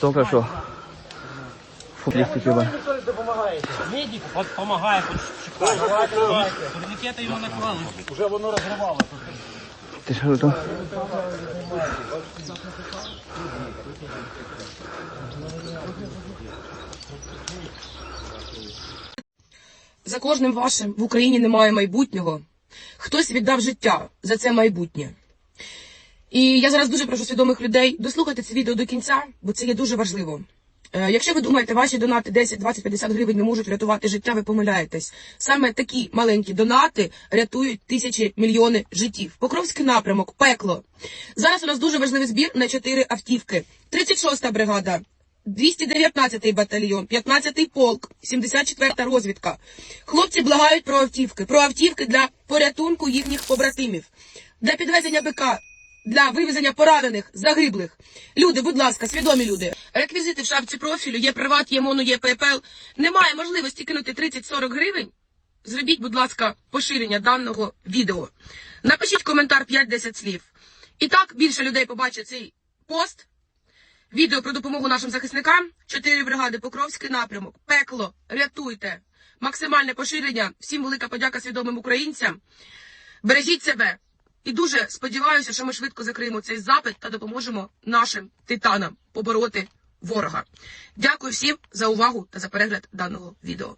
Только що. Футлістики ви. Медик допомагає. Турнікети йому наклали. Уже воно розривало. Ти що тут? За кожним вашим в Україні немає майбутнього. Хтось віддав життя за це майбутнє. І я зараз дуже прошу свідомих людей дослухати це відео до кінця, бо це є дуже важливо. Е, Якщо ви думаєте, ваші донати 10, 20, 50 гривень не можуть рятувати життя, ви помиляєтесь. Саме такі маленькі донати рятують тисячі мільйони життів. Покровський напрямок, пекло. Зараз у нас дуже важливий збір на 4 автівки. 36-та бригада, 219-й батальйон, 15-й полк, 74-та розвідка. Хлопці благають про автівки, про автівки для порятунку їхніх побратимів, для підвезення БК, для вивезення поранених, загиблих. Люди, будь ласка, свідомі люди. Реквізити в шапці профілю, є приват, є моно, є ППЛ. Немає можливості кинути 30-40 гривень. Зробіть, будь ласка, поширення даного відео. Напишіть коментар 5-10 слів. І так більше людей побачить цей пост. Відео про допомогу нашим захисникам. Чотири бригади Покровський напрямок. Пекло. Рятуйте. Максимальне поширення. Всім велика подяка свідомим українцям. Бережіть себе. І дуже сподіваюся, що ми швидко закриємо цей запит та допоможемо нашим титанам побороти ворога. Дякую всім за увагу та за перегляд даного відео.